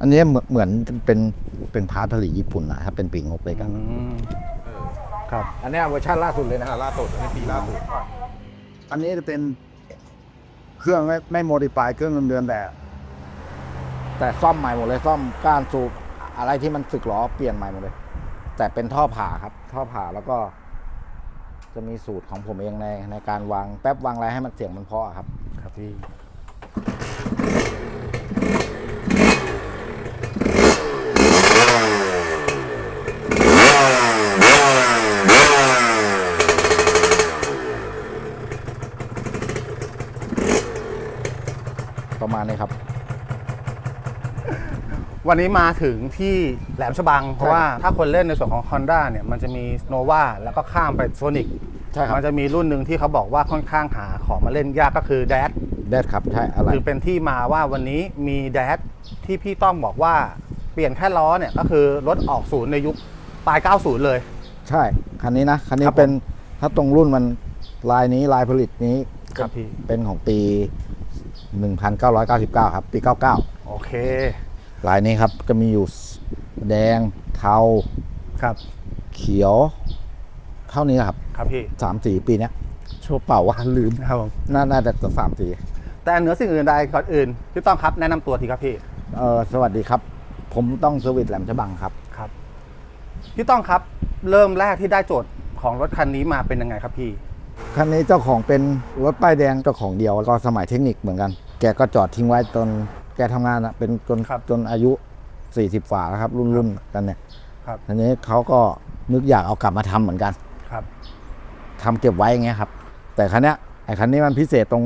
อันนี้เหมือนเหมือนเป็นเป็นพาร์ทผลิตญี่ปุ่นนะครับเป็นปีกงบเลยกันครับ อันนี้เวอร์ชันล่าสุดเลยนะอ่าล่าสุดอันนี้ปีล่าสุดอันนี้จะเป็นเครื่องไม่ไม่โมดิฟายเครื่องเดิมๆแต่ แต่ซ่อมใหม่หมดเลยซ่อมก้านสูบอะไรที่มันสึกหรอเปลี่ยนใหม่หมดเลย แต่เป็นท่อผ่าครับ ท่อผ่าแล้วก็ จะมีสูตรของผมเองในในการวางแป๊บวางอะไรให้มันเสียงมันเพราะครับ ครับพี่ ประมาณนี้ครับ วันนี้มาถึงที่แหลมฉบัง เพราะว่าถ้าคนเล่นในส่วนของ Honda เนี่ยมันจะมี Nova แล้วก็ข้ามไป Sonic ใช่ครับ มันจะมีรุ่นหนึ่งที่เขาบอกว่าค่อนข้างหาของมาเล่นยากก็คือ d a d แดดครับใช่อะไรคือเป็นที่มาว่าวันนี้มี d a d ที่พี่ต้องบอกว่าเปลี่ยนแค่ล้อเนี่ยก็คือรถออกศูนย์ในยุคปลาย 90 เลย ใช่ คันนี้นะ คันนี้ครับผมเป็นถ้าตรงรุ่นมันลายนี้ลายผลิตนี้ครับพี่ เป็นของปี 1999 ครับ ปี 99 โอเคลายนี้ครับจะมีอยู่แดงเทาครับ เขียวเท่านี้ครับครับพี่สามสีปีเนี้ยชั่วเป่าว่าลืมครับผมน่าน่าจะสามสีแต่เหนือสิ่งอื่นใดก่อนอื่นพี่ต้องครับแนะนำตัวทีครับพี่เออสวัสดีครับ ผมต้องเซอร์วิสแหลมฉบังครับครับพี่ต้องครับเริ่มแรกที่ได้โจทย์ของรถคันนี้มาเป็นยังไงครับพี่ คันนี้เจ้าของเป็นรถป้ายแดงเจ้าของเดียวก็สมัยเทคนิคเหมือนกัน แกก็จอดทิ้งไว้จนแกทำงานอะเป็นจนครับจนอายุ 40ฝ่าแล้วครับ รุ่นรุ่นกันเนี่ยครับทีนี้เขาก็นึกอยากเอากลับมาทำเหมือนกันครับทำเก็บไว้อย่างเงี้ยครับ แต่คันเนี้ยไอ้คันนี้มันพิเศษตรง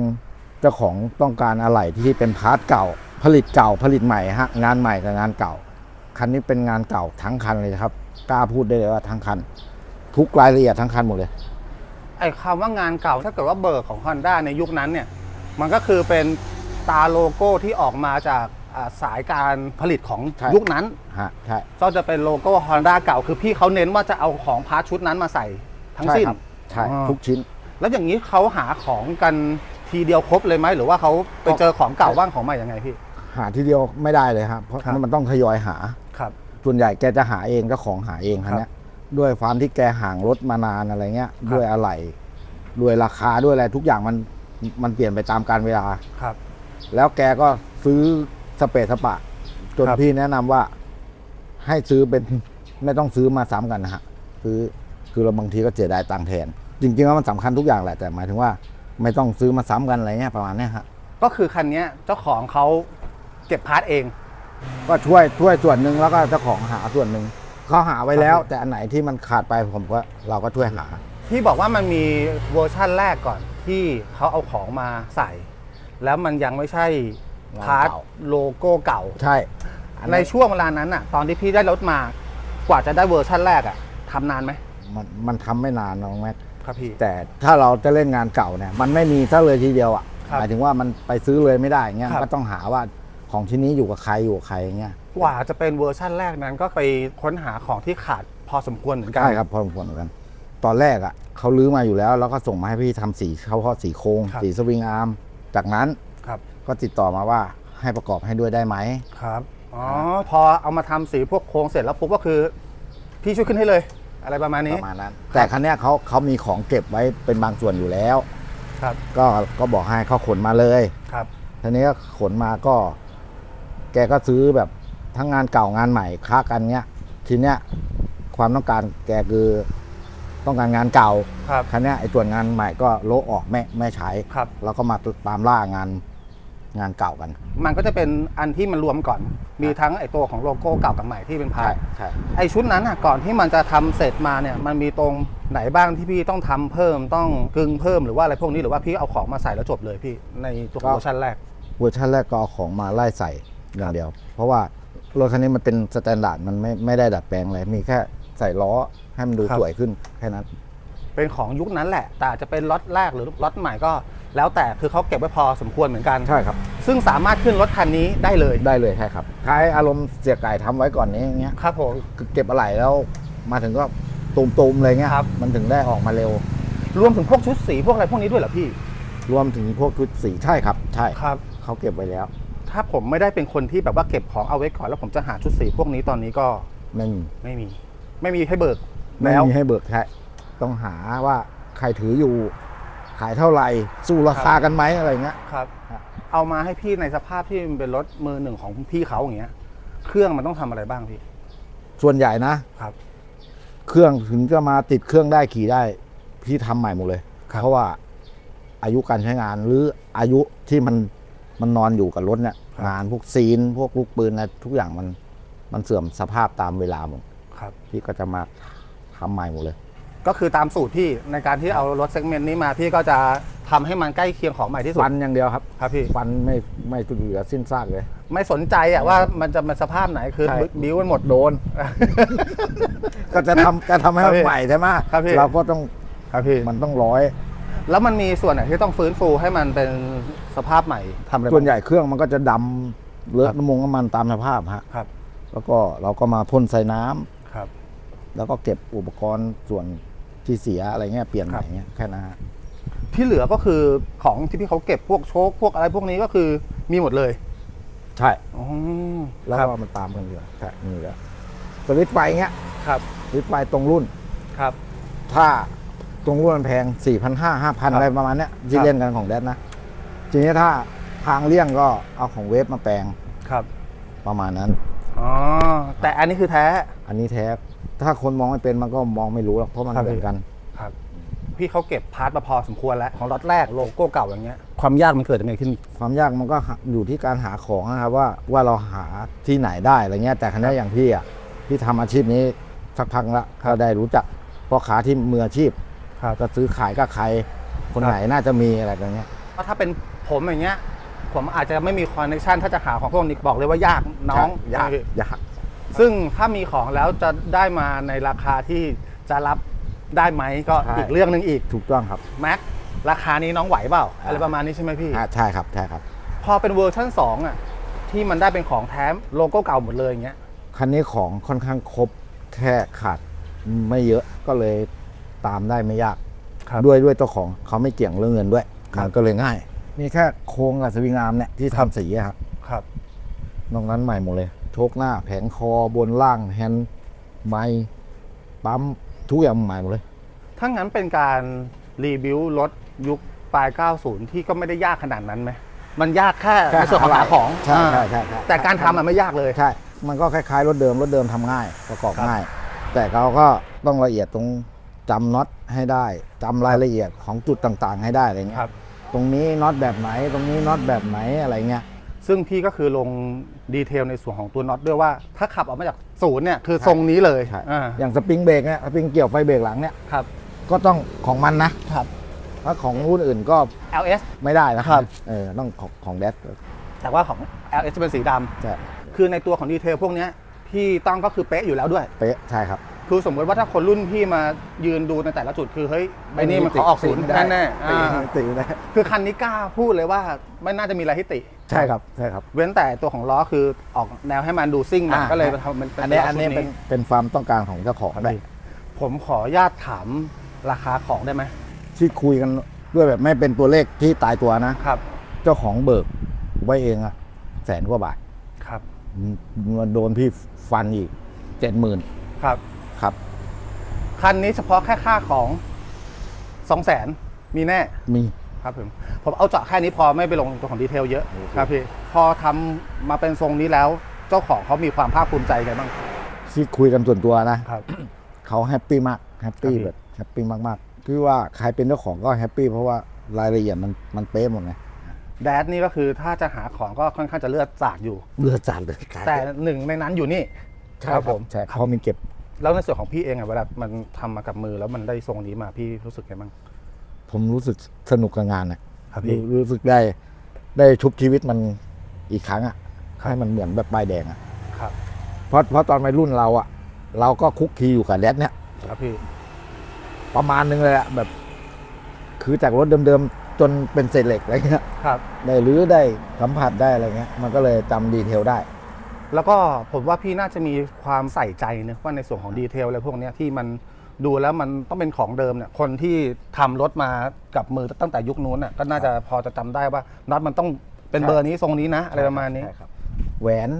เจ้าของต้องการอะไหล่ที่เป็นพาร์ทเก่า ผลิตเก่าผลิตใหม่ฮะงานใหม่กับงานเก่า คันนี้เป็นงานเก่าทั้งคันเลยครับ กล้าพูดได้เลยว่าทั้งคัน ทุกรายละเอียดทั้งคันหมดเลยไอ้คำว่างานเก่าถ้าเกิดว่าเบิร์ของ Honda ในยุคนั้นเนี่ยมันก็คือเป็นตาโลโก้ที่ออกมาจากอ่าสายการผลิตของใช่ ยุคนั้น ฮะใช่ ก็จะเป็นโลโก้ Honda เก่า คือพี่เขาเน้นว่าจะเอาของพาร์ทชุดนั้นมาใส่ทั้งใช่สิ้นครับใช่อ๋อ ทุกชิ้น แล้วอย่างนี้เขาหาของกันทีเดียวครบเลยไหมหรือว่าเขาไปเจอของเก่าบ้างของใหม่ยังไงพี่ หาทีเดียวไม่ได้เลยครับเพราะครับ มันต้องทยอยหา ครับ ส่วนใหญ่แกจะหาเองเจ้าของหาเองคันเนี้ย ด้วยความที่แกห่างรถมานานอะไรเงี้ยครับด้วยอะไหล่ด้วยราคาด้วยอะไรทุกอย่างมันมันเปลี่ยนไปตามการเวลาครับ แล้วแกก็ซื้อสเปซสปะ จนครับ พี่แนะนำว่าให้ซื้อเป็นไม่ต้องซื้อมาซ้ำกันนะฮะซื้อคือเราบางทีก็เสียดายตังค์แทน จริงๆแล้วมันสำคัญทุกอย่างแหละแต่หมายถึงว่า ไม่ต้องซื้อมาซ้ำกันอะไรเงี้ยประมาณเนี้ยฮะ ก็คือคันเนี้ยเจ้าของเขาเก็บพาร์ทเอง ก็ช่วยช่วยส่วนหนึ่งแล้วก็เจ้าของหาส่วนหนึ่ง เขาหาไว้แล้วครับแต่อันไหนที่มันขาดไปผมก็เราก็ช่วยหาพี่บอกว่ามันมีเวอร์ชั่นแรกก่อนที่เขาเอาของมาใส่ แล้วมันยังไม่ใช่งานพาร์ทเก่าโลโก้เก่า ใช่อัในช่วงเวลานั้นอะตอนที่พี่ได้รถมากว่าจะได้เวอร์ชั่นแรกอะทำนานไหมมันมันทำไม่นานน้องแม็กครับพี่แต่ถ้าเราจะเล่นงานเก่าเนี่ยมันไม่มีซะเลยทีเดียวอะครับหมายถึงว่ามันไปซื้อเลยไม่ได้เงี้ยครับก็ต้องหาว่าของชิ้นนี้อยู่กับใครอยู่กับใครอย่างเงี้ย กว่าจะเป็นเวอร์ชั่นแรกนั้นก็ไปค้นหาของที่ขาดพอสมควรเหมือนกัน ใช่ครับพอสมควรเหมือนกัน ตอนแรกอะเขาลื้อมาอยู่แล้ว แล้วก็ส่งมาให้พี่ทำสีเขาเพาะสีโครงครับ สีสวิงอาร์มจากนั้นครับ ก็ติดต่อมาว่าให้ประกอบให้ด้วยได้ไหม ครับ อ๋อ พอเอามาทำสีพวกโครงเสร็จแล้วปุ๊บก็คือ พี่ช่วยขึ้นให้เลย อะไรประมาณปนี้ ระมาณนั้น แต่คันเนี้ยเขาเขามีของเก็บไว้เป็นบางส่วนอยู่แล้ว ครับ ก็ก็บอกให้เขาขนมาเลย ครับ ทีนี้ก็ขนมาก็ แกก็ซื้อแบบ ทั้งงานเก่างานใหม่ค้ากันเงี้ยทีเนี้ยความต้องการแกคือต้องการงานเก่าครับ คันเนี้ยไอ้ตัวนงานใหม่ก็โละออกไม่ไม่ใช้ครับ แล้วก็มาตามล่างานงานเก่ากัน มันก็จะเป็นอันที่มันรวมก่อน มีทั้งไอตัวของโลโก้เก่ากับใหม่ที่เป็นพาใช่ร์ทใช่ไอชุดนั้นอะก่อนที่มันจะทำเสร็จมาเนี่ย มันมีตรงไหนบ้างที่พี่ต้องทำเพิ่มต้องกึงเพิ่มหรือว่าอะไรพวกนี้หรือว่าพี่เอาของมาใส่แล้วจบเลยพี่ในตัวเวอร์ชันแรก เวอร์ชันแรกก็เอาของมาไล่ใส่อย่างเดียว เพราะว่า รถคันนี้มันเป็นสแตนดาร์ดมันไม่ไม่ได้ดัดแปลงอะไรมีแค่ใส่ล้อให้มันดูครับ สวยขึ้นแค่นั้น เป็นของยุคนั้นแหละ แต่อาจจะเป็นล็อตแรกหรือล็อตใหม่ก็ แล้วแต่คือเขาเก็บไว้พอสมควรเหมือนกัน ใช่ครับ ซึ่งสามารถขึ้นรถคันนี้ได้เลยได้เลยใช่ครับคล้ายอารมณ์เสียไก่ทำไว้ก่อนนี้อย่างเงี้ยครับผมคือเก็บอะไรแล้วมาถึงก็ตูมๆเลยเงี้ยครับ มันถึงได้ออกมาเร็ว รวมถึงพวกชุดสีพวกอะไรพวกนี้ด้วยเหรอพี่รวมถึงพวกชุดสีใช่ครับ ใช่ครับ เขาเก็บไว้แล้วท ถ้าผมไม่ได้เป็นคนที่แบบว่าเก็บของเอาไว้ก่อนแล้วผมจะหาชุดสีพวกนี้ตอนนี้ก็ไม่มีไม่มี ไม่มีให้เบิกไม่แล้ว มีให้เบิกใช่ต้องหาว่าใครถืออยู่ ขายเท่าไหร่สู้ราคากันไหมอะไรเงี้ย ครับ ครับ เอามาให้พี่ในสภาพที่มันเป็นรถมือหนึ่งของพี่เขาอย่างเงี้ย เครื่องมันต้องทำอะไรบ้างพี่ ส่วนใหญ่นะครับ เครื่องถึงจะมาติดเครื่องได้ขี่ได้ พี่ทำใหม่หมดเลยครับเพราะว่าอายุการใช้งานหรืออายุที่มันมันนอนอยู่กับรถเนี่ย งานพวกซีนพวกลูกปืนอะไรทุกอย่างมันมันเสื่อมสภาพตามเวลาหมดครับ พี่ก็จะมาทำใหม่หมดเลย ก็คือตามสูตรพี่ในการที่เอารถเซกเมนต์นี้มาพี่ก็จะทำให้มันใกล้เคียงของใหม่ที่สุดฟันอย่างเดียวครับครับพี่ ฟันไม่ไม่เหลือสิ้นซากเลย ไม่สนใจอะว่ามันจะเป็นสภาพไหนคือใช่ บิ้วมันหมดโดน ก็จะทำจะทำให้ครับมันพี่ใหม่ใช่ไหมครับพี่ เราก็ต้องครับพี่มันต้องร้อย แล้วมันมีส่วนไหนที่ต้องฟื้นฟูให้มันเป็น สภาพใหม่ทำอะไรส่วนใหญ่เครื่องมันก็จะดำเลอะน้ำมงน้ำมันตามสภาพฮะครับแล้วก็เราก็มาพ่นใส่น้ำครับ แล้วก็เก็บอุปกรณ์ส่วนที่เสียอะไรเงี้ยเปลี่ยนใหครัม่บเงี้ยแค่นั้นฮะที่เหลือก็คือของที่พี่เขาเก็บพวกโชคพวกอะไรพวกนี้ก็คือมีหมดเลยใช่อ๋อแล้วครับก็มันตามกันอยู่ใช่มีแล้วสวิตช์ไฟเงี้ยครับสวิตช์ไฟตรงรุ่น ครับ ถ้าตรงรุ่นมันแพง4 5 0 0 5 0 0อะไรประมาณเนี้ยที่ครับเล่นกันของแดนนะ ทีนี้ถ้าทางเลี่ยงก็เอาของเวฟมาแปลงครับประมาณนั้น อ๋อแต่อันนี้คือแท้ อันนี้แท้ ถ้าคนมองไม่เป็นมันก็มองไม่รู้หรอกเพราะมันครับ เหมือนกัน ครับ พี่เขาเก็บพาร์ทมาพอสมควรแล้ว ของล็อตแรกโลโก้เก่าอย่างเงี้ย ความยากมันเกิดยังไงขึ้น ความยากมันก็อยู่ที่การหาของนะครับว่าว่าเราหาที่ไหนได้อะไรเงี้ยแต่ครั้นี้อย่างพี่อะพี่ทำอาชีพนี้สักพักละครับก็ได้รู้จักพ่อค้าที่มืออาชีพครับ ก็ซื้อขายกับใครคนครับไหนน่าจะมีอะไรแบบเนี้ย เพราะถ้าเป็นผมอย่างเงี้ย ผมอาจจะไม่มีคอนเนคชันถ้าจะหาของพวกนี้บอกเลยว่ายากน้องยากพี่ยากซึ่งถ้ามีของแล้วจะได้มาในราคาที่จะรับได้ไหมก็อีกเรื่องหนึ่งอีกถูกต้องครับแม็กราคานี้น้องไหวเปล่าอะไรประมาณนี้ใช่ไหมพี่ อ่าใช่ครับใช่ครับ พอเป็นเวอร์ชัน2อะที่มันได้เป็นของแท้โลโก้เก่าหมดเลยอย่างเงี้ยคันนี้ของค่อนข้างครบแค่ขาดไม่เยอะก็เลยตามได้ไม่ยากครับด้วยด้วยเจ้าของเขาไม่เกี่ยงเรื่องเงินด้วยครับ มันก็เลยง่าย มีแค่โครงกับสวิงอาร์มเนี่ยที่ทำสีอะครับครับ นอกนั้นใหม่หมดเลยโชคหน้าแผงคอบนล่างแฮนด์ไม้ปั๊มทุกอย่างใหม่หมดเลย ถ้างั้นเป็นการรีวิวรถยุคปลาย 90 ที่ก็ไม่ได้ยากขนาดนั้นไหม มันยากแค่ในส่วนของหาของใช่อ่าใช่ใช่ใช่แต่การทำมันไม่ยากเลย ใช่ มันก็คล้ายๆรถเดิมรถเดิมทำง่ายประกอบครับง่าย แต่เราก็ต้องละเอียดตรงจำน็อตให้ได้จำรายละเอียดของจุดต่างๆ ให้ได้อะไรเงี้ยครับ ตรงนี้น็อตแบบไหน ตรงนี้น็อตแบบไหนอะไรเงี้ย ซึ่งพี่ก็คือลงดีเทลในส่วนของตัวน็อตด้วยว่า ถ้าขับออกมาจากศูนย์เนี่ยคือทรงนี้เลยใช่อ่าอย่างสปริงเบรกเนี่ยสปริงเกี่ยวไฟเบรกหลังเนี่ยครับ ก็ต้องของมันนะครับ ถ้าของรุ่นอื่นก็ LS ไม่ได้นะครับ เออต้องของของแดดแต่ว่าของ LS จะเป็นสีดำใช่คือในตัวของดีเทลพวกเนี้ยพี่ต้องก็คือเป๊ะอยู่แล้วด้วย เป๊ะใช่ครับ คือสมมติว่าถ้าคนรุ่นพี่มายืนดูในแต่ละจุดคือเฮ้ยไอ้นี่มันขอออกศูนย์ติไม่ได้แน่ๆติอ่าติไม่ได้คือคันนี้กล้าพูดเลยว่าไม่น่าจะมีอะไรที่ติ ใช่ครับใช่ครับ เว้นแต่ตัวของล้อคือออกแนวให้มันดูซิ่งหน่อยอ่า ก็เลยทำมันเป็อันนี้ล้อันนี้ชุดเป็นเป็นความต้องการของเจ้าของครับด้วยพี่ผมขออนุญาตถามราคาของได้ไหมที่คุยกันด้วยแบบไม่เป็นตัวเลขที่ตายตัวนะ ครับเจ้าของเบิกไว้เองอะแสนกว่าบาทครับมันโดนพี่ฟันอีกเจ็ดหมื่นครับ ครับคันนี้เฉพาะแค่ค่าของสองแสนมีแน่มี ครับผมผมเอาเจาะแค่นี้พอไม่ไปลงตัวของดีเทลเยอะโอเค ครับพี่พอทำมาเป็นทรงนี้แล้วเจ้าของเขามีความภาคภูมิใจไงบ้างที่คุยกันส่วนตัวนะ ครับ เขาแฮปปี้มากแฮปปี้ครับพี่ แบบแฮปปี้มากๆคือว่าใครเป็นเจ้าของก็แฮปปี้เพราะว่ารายละเอียดมันมันเป๊ะหมดไงแดดนี่ก็คือถ้าจะหาของก็ค่อนข้างจะเลือดสาดอยู่ เลือดจัดเลยแต่หนึ่งในนั้นอยู่นี่ ใช่ครับผม ใช่เขามีเก็บ แล้วในส่วนของพี่เองอะเวลามันทำมากับมือแล้วมันได้ทรงนี้มาพี่รู้สึกไงบ้าง ผมรู้สึกสนุกกับงานนะครับพี่ รู้รู้สึกได้ได้ชุบชีวิตมันอีกครั้งอะครับให้มันเหมือนแบบป้ายแดงอะครับ เพราะเพราะตอนวัยรุ่นเราอะ เราก็คุกคีอยู่กับแดดเนี่ย ครับพี่ ประมาณนึงเลยอะแบบ คือจากรถเดิมๆ จนเป็นเศษเหล็กอะไรเงี้ยครับ ได้รื้อได้สัมผัสได้อะไรเงี้ย มันก็เลยจำดีเทลได้ แล้วก็ผมว่าพี่น่าจะมีความใส่ใจเนะว่าในส่วนของดีเทลอะไรพวกเนี้ยที่มันดูแล้วมันต้องเป็นของเดิมเนี่ยคนที่ทำรถมากับมือตั้งแต่ยุคนู้นน่ะก็น่าจะพอจะจำได้ว่าน็อตมันต้องเป็นเบอร์นี้ทรงนี้นะ อะไรประมาณนี้ ใช่ครับ แหวน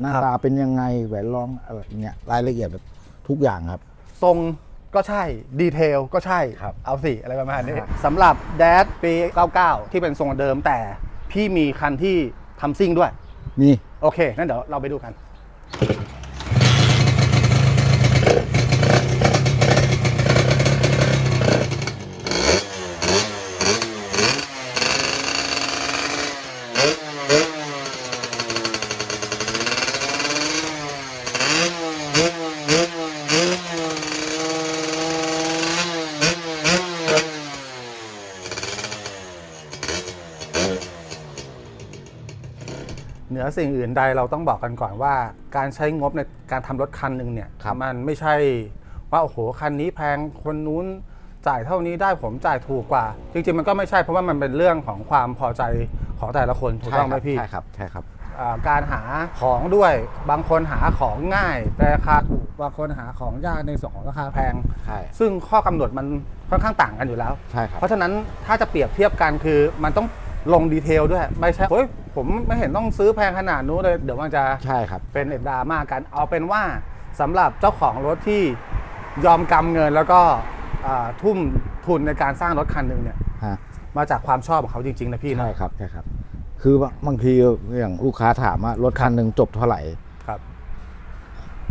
หน้าครับ ตาเป็นยังไงแหวนรองอะไรเนี่ยรายละเอียดแบบทุกอย่างครับ ทรงก็ใช่ดีเทลก็ใช่ครับเอาสิ อะไรประมาณนี้ครับ สำหรับแดดปี 99 ที่เป็นทรงเดิมแต่พี่มีคันที่ทำซิ่งด้วย มี โอเค นั่นเดี๋ยวเราไปดูกัน เหนื อสิ่งอื่นใดเราต้องบอกกันก่อนว่า การใช้งบในการทำรถคันหนึ่งเนี่ยครับมันไม่ใช่ว่าโอ้โหคันนี้แพงคนนู้นจ่ายเท่านี้ได้ผมจ่ายถูกกว่า จริงๆมันก็ไม่ใช่เพราะว่ามันเป็นเรื่องของความพอใจของแต่ละคนถูกต้องไหมพี่ใช่ครับใช่ครับอ่าการหาของด้วยบางคนหาของง่าย แต่ราคาถูกบางคนหาของยากในส่วนของราคาแพงใช่ซึ่งข้อกำหนดมันค่อนข้างต่างกันอยู่แล้วใช่ครับเพราะฉะนั้นถ้าจะเปรียบเทียบกันคือมันต้อง ลงดีเทลด้วย ไม่ใช่เฮ้ยผมไม่เห็นต้องซื้อแพงขนาดนู้นเลย เดี๋ยวมันจะใช่ครับเป็นเอกดราม่ากัน เอาเป็นว่าสำหรับเจ้าของรถที่ยอมกำเงินแล้วก็อ่าทุ่มทุนในการสร้างรถคันหนึ่งเนี่ย ฮะมาจากความชอบของเขาจริงๆนะพี่นะใช่ครับใช่ครับ คือบางบางทีอย่างลูกค้าถามว่ารถคันหนึ่งจบเท่าไหร่ ครับ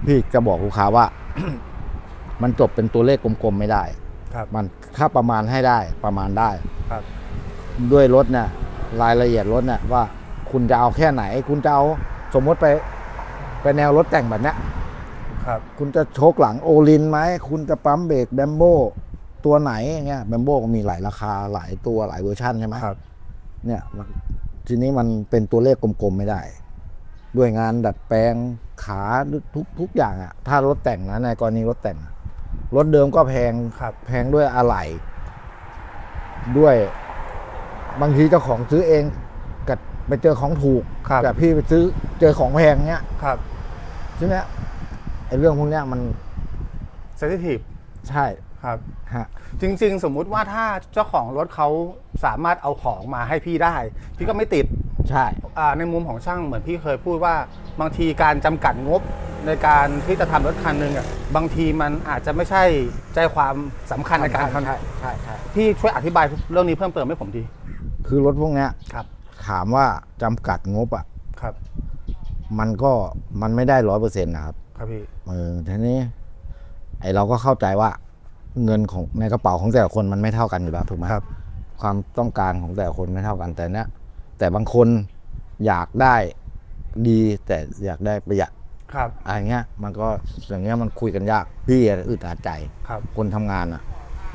พี่จะบอกลูกค้าว่า มันจบเป็นตัวเลขกลมๆไม่ได้ ครับ มันถ้าประมาณให้ได้ประมาณได้ ครับ ด้วยรถเนี่ยรายละเอียดรถเนี่ยว่าคุณจะเอาแค่ไหน คุณจะเอาสมมติไปไปแนวรถแต่งแบบเนี้ยครับ คุณจะโชกหลังโอลินไหมคุณจะปั๊มเบรกแบมโบตัวไหนอย่างเงี้ยแบมโบก็มีหลายราคาหลายตัวหลายเวอร์ชันใช่ไหมครับ เนี่ยมันทีนี้มันเป็นตัวเลขกลมๆไม่ได้ ด้วยงานดัดแปลงขาทุกทุกอย่างอะถ้ารถแต่งนะในกรณีรถแต่งอะรถเดิมก็แพงครับแพงด้วยอะไหล่ด้วย บางทีเจ้าของซื้อเองกับไปเจอของถูกครับ แต่พี่ไปซื้อเจอของแพงเนี้ยครับใช่ไหมไอ้เรื่องพวกเนี้ยมันเซนซิทีฟใช่ครับ ฮะ จริง ๆ สมมุติว่าถ้าเจ้าของรถเขาสามารถเอาของมาให้พี่ได้ พี่ก็ไม่ติดใช่ อ่าในมุมของช่างเหมือนพี่เคยพูดว่า บางทีการจำกัดงบในการที่จะทำรถคันหนึ่งอะบางทีมันอาจจะไม่ใช่ใจความสำคัญในการทใช่ใช่ใช่ำพี่ช่วยอธิบายเรื่องนี้เพิ่มเติมให้ผมที คือรถพวกเนี้ยครับ ถามว่าจำกัดงบอะ ครับ มันก็มันไม่ได้ร้อยเปอร์เซ็นต์นะครับครับพี่ เออทีนี้ ไอเราก็เข้าใจว่าเงินของในกระเป๋าของแต่ละคนมันไม่เท่ากันอยู่แล้วถูกไหมครับ ความต้องการของแต่ละคนไม่เท่ากันแต่เนี้ยแต่บางคนอยากได้ดี แต่อยากได้ประหยัดครับ อะไรเงี้ย มันก็อย่างเงี้ยมันคุยกันยากพี่อะอึดอัดใจครับ คนทำงานอะ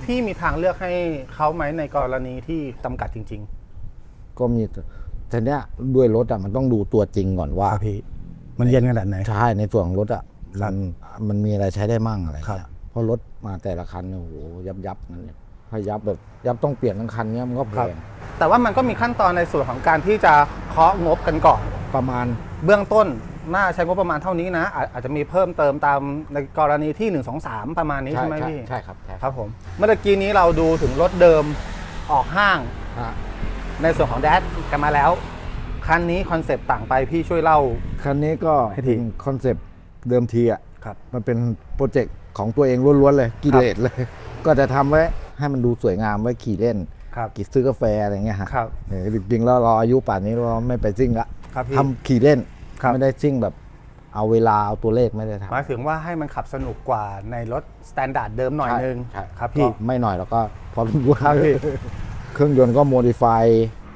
พี่มีทางเลือกให้เขาไหมในกรณีที่จำกัดจริง ก็มีแต่เนี้ยด้วยรถอะมันต้องดูตัวจริงก่อนๆว่าพี่ มันเย็นขนาดไหน ใช่ในส่วนของรถอะครัมับนมันมีอะไรใช้ได้มั่งอะไรครับ เงี้ยเพราะรถมาแต่ละคันเนี่ยโอ้โหยับยับนั่นเนี่ยถ้ายับแบบยับต้องเปลี่ยนทั้งคันเนี้ยมันก็แพงแต่ว่ามันก็มีขั้นตอนในส่วนของการที่จะเคาะงบกันก่อน ประมาณ เบื้องต้นน่าใช้งบประมาณเท่านี้นะอาจอาจจะมีเพิ่มเติมตามในกรณีที่ 1 2 3 ประมาณนี้ใช่ไหมพี่ ใช่ครับใช่ครับผม เมื่อกี้นี้เราดูถึงรถเดิมออกห้าง ฮะ ในส่วนของแดดกันมาแล้ว คันนี้คอนเซปต์ต่างไปพี่ช่วยเล่า คันนี้ก็ให้ทีคอนเซปต์เดิมทีอะครับมันเป็นโปรเจกต์ของตัวเองล้วนๆเลยกิเลสเลย ก็จะทำไว้ให้มันดูสวยงามไว้ขี่เล่นครับกินซื้อกาแฟอะไรเงี้ยฮะครับเออจริงๆแล้วเราอายุป่านนี้เราไม่ไปซิ่งละครับพี่ทำขี่เล่นครับไม่ได้ซิ่งแบบเอาเวลาเอาตัวเลขไม่ได้ทำหมายถึงว่าให้มันขับสนุกกว่าในรถสแตนดาร์ดเดิมหน่อยนึงใช่ครับพี่ก็ไม่หน่อยแล้วก็พอสมควรครับพี่ เครื่องยนต์ก็โมดิฟาย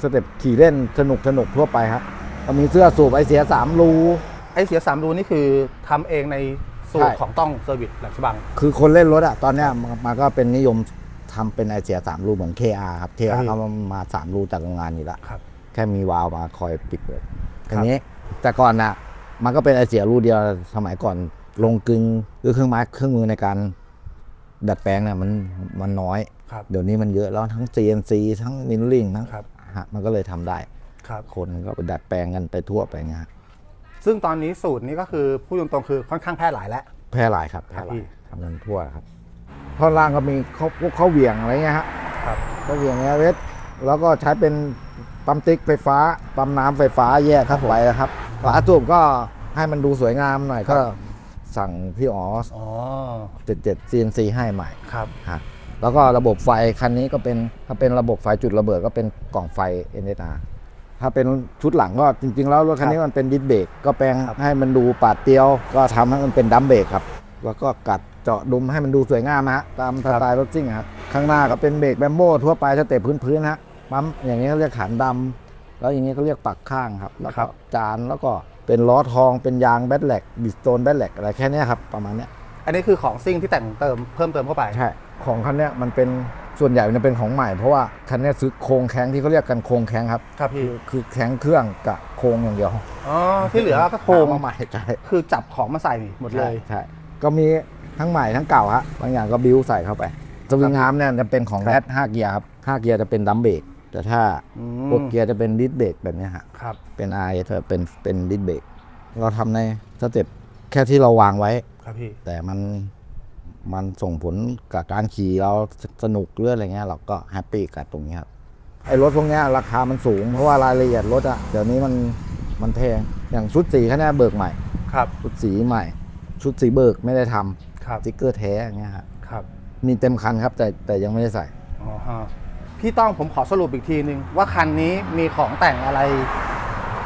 สเต็ปขี่เล่นสนุกสนุกทั่วไปครับก็มีเสื้อสูบไอเสียสามรูไอเสียสามรูนี่คือทำเองในสูตรใช่ของต้องเซอร์วิสแหลมฉบัง คือคนเล่นรถอะตอนเนี้ยมันมันก็เป็นนิยมทำเป็นไอเสียสามรูเหมือน KR ครับครั KR บเขามาสามรูจากโรงงานอยู่แล้วครับ แค่มีวาล์วมาคอยปิดเปิดครัทีบนี้แต่ก่อนน่ะมันก็เป็นไอเสียรูเดียวสมัยก่อนลงกึงหรือเครื่องไม้เครื่องมือในการ ดัดแปลงเนี่ยมันมันน้อย ครับ เดี๋ยวนี้มันเยอะแล้วทั้ง CNC ทั้งมิลลิ่งทั้งครับ ฮะมันก็เลยทำได้ ครับ คนก็ไปดัดแปลงกันไปทั่วไปเงี้ยฮะซึ่งตอนนี้สูตรนี้ก็คือพูดตรงๆคือค่อนข้างแพร่หลายแล้ว แพร่หลายครับแพร่หครับพี่ลายทำกันทั่วครับท่อนล่างก็มีเขาพวกเขาเหวี่ยงอะไรเงี้ยฮะครับก็เหวี่ยงเอเวสแล้วก็ใช้เป็นปั๊มติ๊กไฟฟ้าปั๊มน้ำไฟฟ้าแยกครับไว้นะครับฝาสูบก็ให้มันดูสวยงามหน่อยก็ สั่งพี่อ๋ออ๋อ77 CNC ให้ใหม่ครับ ฮะแล้วก็ระบบไฟคันนี้ก็เป็นถ้าเป็นระบบไฟจุดระเบิดก็เป็นกล่องไฟ NSR ถ้าเป็นชุดหลังก็จริง ๆ แล้วรถคันนี้มันเป็นดิสเบรกก็แปลงครับให้มันดูปาดเตียว ก็ทำให้มันเป็นดัมเบรกครับ แล้วก็กัดเจาะดุมให้มันดูสวยงามนะฮะตามสไตล์รถซิ่งอะครับข้างหน้าก็เป็นเบรกแบมโบ้ทั่วไปสเต็ปพื้นๆฮะปั๊มอย่างนี้เขาเรียกขานดำแล้วอย่างนี้เขาเรียกปักข้างครับแล้วครัก็บจานแล้วก็ เป็นล้อทองเป็นยางแบตแลกบิสโตนแบตแลกอะไรแค่เนี้ยครับประมาณเนี้ยอันนี้คือของซิ่งที่แต่งเติมเพิ่มเติมเข้าไปใช่ของคันเนี้ยมันเป็นส่วนใหญ่มันเป็นของใหม่ เพราะว่าคันเนี้ยซื้อโครงแข้งที่เขาเรียกกันโครงแข้งครับครับพี่คือแข้งเครื่องกับโครงอย่างเดียวอ๋อที่เหลือก็โครงเอามาใหม่ใช่คือจับของมาใส่หมดเลยใช่ก็มีทั้งใหม่ทั้งเก่าฮะบางอย่างก็บิวใส่เข้าไปสวิงอาร์มเนี่ยจะเป็นของครับแรด5เกียร์ครับ5เกียร์จะเป็นดัมเบรก แต่ถ้าอืพวกมเกียร์จะเป็นดิสเบรกแบบเนี้ยฮะ ครับ เป็นไอจะเป็นเป็นดิสเบรกเราทำในสเต็ปแค่ที่เราวางไว้ ครับพี่ แต่มันมันส่งผลกับการขี่เราสนุกเรื่องอะไรเงี้ยเราก็แฮปปี้กับตรงเนี้ยครับไอ้รถพวกเนี้ยราคามันสูง เพราะว่ารายละเอียดรถอะเดี๋ยวนี้มันมันแพงอย่างชุดสีคันเนี้ยเบิกใหม่ ครับ ชุดสีใหม่ ชุดสีเบิกไม่ได้ทำครับ สติ๊กเกอร์แท้อย่างเงี้ยครับครับ มีเต็มคันครับแต่แต่ยังไม่ได้ใส่ อ๋อฮะ พี่ต้องผมขอสรุปอีกทีนึง ว่าคันนี้มีของแต่งอะไร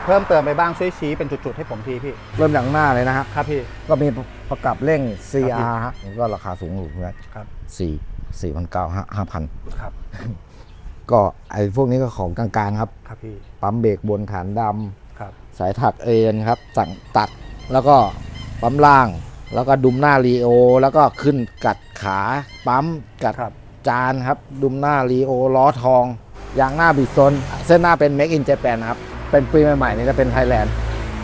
เพิ่มเติมไปบ้างช่วยชี้เป็นจุดๆให้ผมทีพี่เริ่มจากหน้าเลยนะฮะ ครับพี่ ก็มีประกับเร่งครับ CR ฮะมันก็ราคาสูงอยู่เพื่อนครับ สี่สี่พันเก้าห้าพันครับ ก็ไอ้พวกนี้ก็ของกลางๆครับ ครับพี่ปั๊มเบรกบนฐานดำครับสายถักเอ็นครับ สั่งตัดแล้วก็ปั๊มล่าง แล้วก็ดุมหน้ารีโอ แล้วก็ขึ้นกัดขาปั๊มกัดครับ จานครับ ดุมหน้ารีโอล้อทอง ยางหน้าบิดซน เส้นหน้าเป็น Make in Japan นะครับ เป็นปีใหม่ๆนี่จะเป็นไทยแลนด์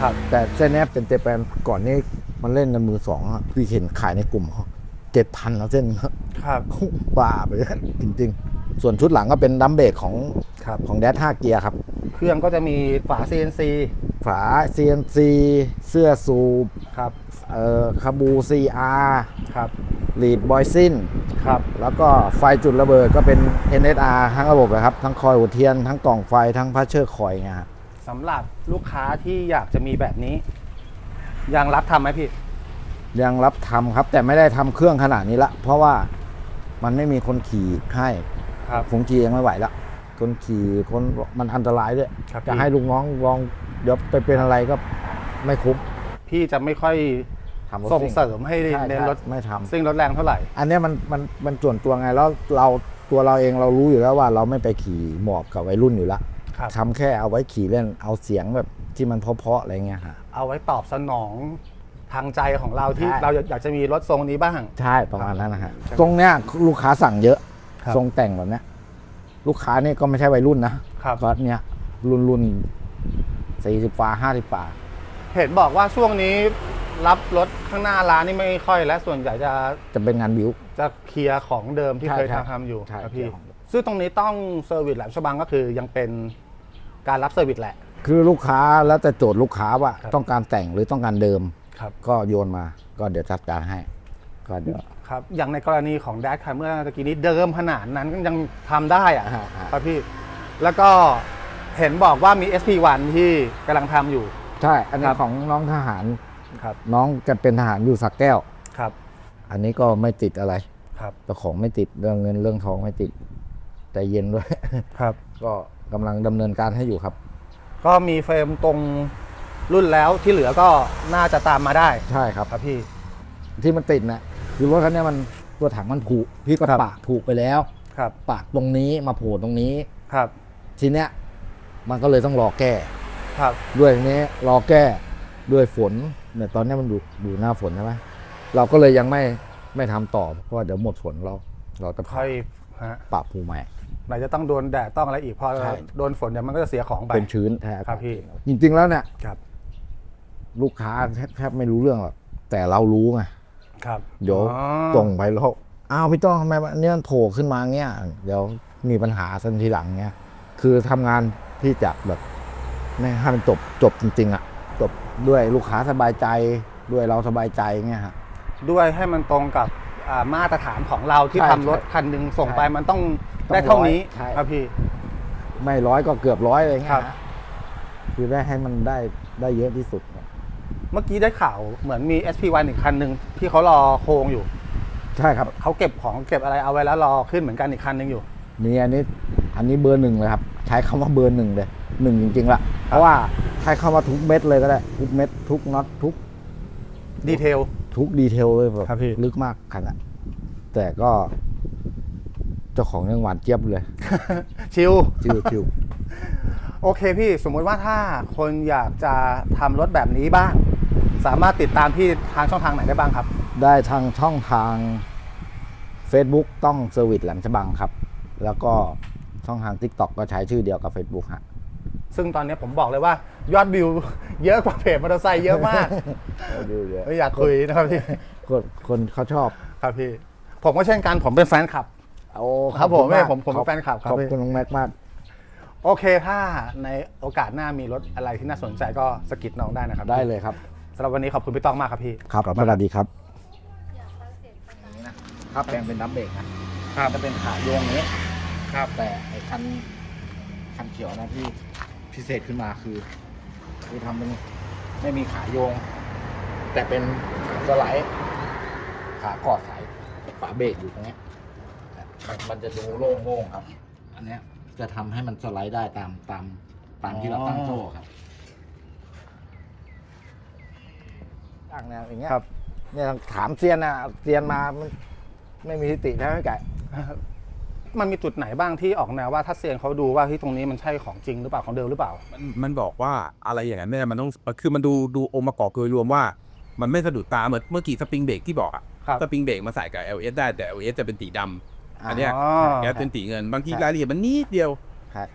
ครับ แต่เส้นเนี้ยเป็นเจแปนก่อนนี่มันเล่นกันมือสองอะพี่เห็นขายในกลุ่มเขาเจ็ดพันแล้วเส้นครับ บ้าไปเลยจริงๆ ส่วนชุดหลังก็เป็นดัมเบรกของครับของแดด5เกียร์ครับ เครื่องก็จะมีฝา CNC ฝา CNC เสื้อสูบครับเอ่อคาบู CR ครับลีดบอยซินครับแล้วก็ไฟจุดระเบิดก็เป็น NSR ทั้งระบบเลยครับ ทั้งคอยหัวเทียน ทั้งกล่องไฟทั้งพัชเชอร์คอยไงฮะสำหรับลูกค้าที่อยากจะมีแบบนี้ ยังรับทำไหมพี่ ยังรับทำครับ แต่ไม่ได้ทำเครื่องขนาดนี้ละ เพราะว่ามันไม่มีคนขี่ให้ ครับผมขี่ยังไม่ไหวละคนขี่คนมันอันตรายด้วยครับจะพี่ ให้ลูกน้องลองเดี๋ยวไปเป็นอะไรก็ไม่คุ้มพี่จะไม่ค่อยทำรถส่งซิ่เสริมให้ใช่เน้นใช่รถไม่ทำ ซิ่งรถแรงเท่าไหร่ อันเนี้ยมันมันมันส่วนตัวไงแล้วเราตัวเราเองเรารู้อยู่แล้วว่าเราไม่ไปขี่หมอบกับวัยรุ่นอยู่แล้วครับ ทำแค่เอาไว้ขี่เล่นเอาเสียงแบบที่มันเพราะๆอะไรเงี้ยฮะ เอาไว้ตอบสนองทางใจของเราที่ใช่ เราอยากจะมีรถทรงนี้บ้าง ใช่ประมาณนั้นนะฮะใช่ตรงเนี้ยลูกค้าสั่งเยอะ ครับ ทรงแต่งแบบเนี้ย ลูกค้านี่ก็ไม่ใช่วัยรุ่นนะครับ ก็เนี้ยรุ่นรุ่นสี่สิบฟ้าห้าสิบป่าเห็นบอกว่าช่วงนี้รับรถข้างหน้าร้านนี่ไม่ค่อย และส่วนใหญ่จะจะเป็นงานบิว จะเคลียร์ของเดิมที่ใช่เคยใช่ทำทำอยู่ใช่ครับเคลีพี่ยร์ของเดิม ซึ่งตรงนี้ต้องเซอร์วิสแหลมฉบังก็คือยังเป็นการรับเซอร์วิสแหละ คือลูกค้าแล้วแต่โจทย์ลูกค้าว่าครับ ต้องการแต่งหรือต้องการเดิม ครับ ก็โยนมาก็เดี๋ยวจัดการให้ ก็เดี๋ยว ครับอย่างในกรณีของแดดคันเมื่อตะกี้นี้เดิมขนาดนั้นก็ยังทำได้อะอ่าอ่า ครับพี่ แล้วก็เห็นบอกว่ามี SP1 ที่กำลังทำอยู่ ใช่ อันนี้ครับ ของน้องทหาร ครับน้องจะเป็นทหารอยู่สักแก้ว ครับอันนี้ก็ไม่ติดอะไรครับแต่ของไม่ติดเรื่องเงินเรื่องทองไม่ติดใจเย็นด้วย ครับ ก็กำลังดำเนินการให้อยู่ครับ ก็มีเฟรมตรงรุ่นแล้วที่เหลือก็น่าจะตามมาได้ใช่ครับ ครับพี่ที่มันติดนะ คือรถคันเนี้ยมันตัวถังมันผุพี่ก็ครับปะผุไปแล้วครับปะตรงนี้มาโผล่ตรงนี้ครับ ทีเนี้ยมันก็เลยต้องรอแก้ครับด้วยทีนี้รอแก้ด้วยฝนเนี่ยตอนเนี้ยมันอยู่อยู่หน้าฝนใช่ไหมเราก็เลยยังไม่ไม่ทำต่อเพราะว่าเดี๋ยวหมดฝนเรา เราจะค่อยฮะปรับภูใหม่ไหนจะต้องโดนแดดต้องอะไรอีกพอใช่โดนฝนเดี๋ยวมันก็จะเสียของไปเป็นชื้นแท้ครับพี่จริงๆแล้วเนี่ยครับลูกค้าแทบแทบไม่รู้เรื่องหรอกแต่เรารู้ไง ครับเดี๋ยวอ๋อ ส่งไปแล้วอ้าวพี่ต้องทำไมอันนี้มันโผล่ขึ้นมาเงี้ยเดี๋ยวมีปัญหาสันทีหลังเงี้ยคือทำงานที่จะแบบไม่ให้มันจบจบจริงๆอะจบด้วยลูกค้าสบายใจด้วยเราสบายใจเงี้ยฮะ ด้วยให้มันตรงกับอ่ามาตรฐานของเราที่ใช่ทำรถใช่คันหนึ่งส่งไปใช่มันต้องต้องได้เท่านี้ร้อยใช่ ครับพี่ ไม่ร้อยก็เกือบร้อยอะไรเงี้ครัยบฮะคือได้ให้มันได้ได้เยอะที่สุด เนี่ยเมื่อกี้ได้ข่าวเหมือนมี SPY อีกคันหนึ่งที่เขารอโครงอยู่ ใช่ครับ เขาเก็บของเก็บอะไรเอาไว้แล้วรอขึ้นเหมือนกันอีกคันหนึ่งอยู่ มีอันนี้อันนี้เบอร์หนึ่งเลยครับ ใช้คำว่าเบอร์หนึ่งเลยหนึ่งจริงๆละเพราะว่าใช้คำว่าทุกเม็ดเลยก็ได้ ทุกเม็ดทุกน็อตทุกดีเทล ทุกดีเทลเลยแบบครับพี่ ลึกมากขนาดแต่ก็เจ้าของยังหวานเจี๊ยบเลยชิลชิวชิวโอเคพี่สมมุติว่าถ้าคนอยากจะทำรถแบบนี้บ้าง สามารถติดตามพี่ทางช่องทางไหนได้บ้างครับ ได้ทางช่องทาง Facebook ต้องเซอร์วิสแหลมฉบังครับ แล้วก็ช่องทาง TikTok ก็ใช้ชื่อเดียวกับ Facebook ฮะ ซึ่งตอนนี้ผมบอกเลยว่ายอดวิว เยอะกว่าเพจมอเตอร์ไซค์เยอะมากไม่อยากคุยนะครับพี่คนคนเขาชอบครับพี่ ผมก็เช่นกันผมเป็นแฟนคลับโอ้ครับผมขอณากผมผมเป็นแฟนคลับครับขอบคุณน้องแม็กมากโอเคถ้าในโอกาสหน้ามีรถอะไรที่น่าสนใจก็สะกิดน้องได้นะครับ ได้เลยครับ สำหรับวันนี้ขอบคุณพี่ต้องมากครับพี่ ครับสวัสดีครับครับแปลงเป็นน้ำเบรกนะครับจะเป็นขาโยงนี้ครับ แต่ไอ้คันคันเขียวนะที่พิเศษขึ้นมาคือ คือทำเป็นไม่มีขาโยง แต่เป็นขาสไลด์ขากอดสายฝาเบรกอยู่ตรงเนี้ยมันมันจะดูโล่งๆครับ อันเนี้ยจะทำให้มันสไลด์ได้ตามตามตามที่เราตั้งโซ่ครับ ตั้งแนวอย่างเงี้ยครับ เนี่ยถามเซียนนะเซียนมามันไม่มีทิฏฐิแท้ไม่ไก่ มันมีจุดไหนบ้างที่ออกแนวว่าถ้าเซียนเขาดูว่าที่ตรงนี้มันใช่ของจริงหรือเปล่าของเดิมหรือเปล่ามันมันบอกว่าอะไรอย่างนั้นเนี่ยมันต้องคือมันดูดูองค์ประกอบโดยรวมว่า มันไม่สะดุดตาเหมือนเมื่อกี้สปริงเบรกที่บอกอะครับสปริงเบรกมาใส่กับ LS ได้แต่ LS จะเป็นสีดำอันเนี้ยอ๋อ แกสเป็นสีเงินบางทีรายละเอียดมันนิดเดียว ครับ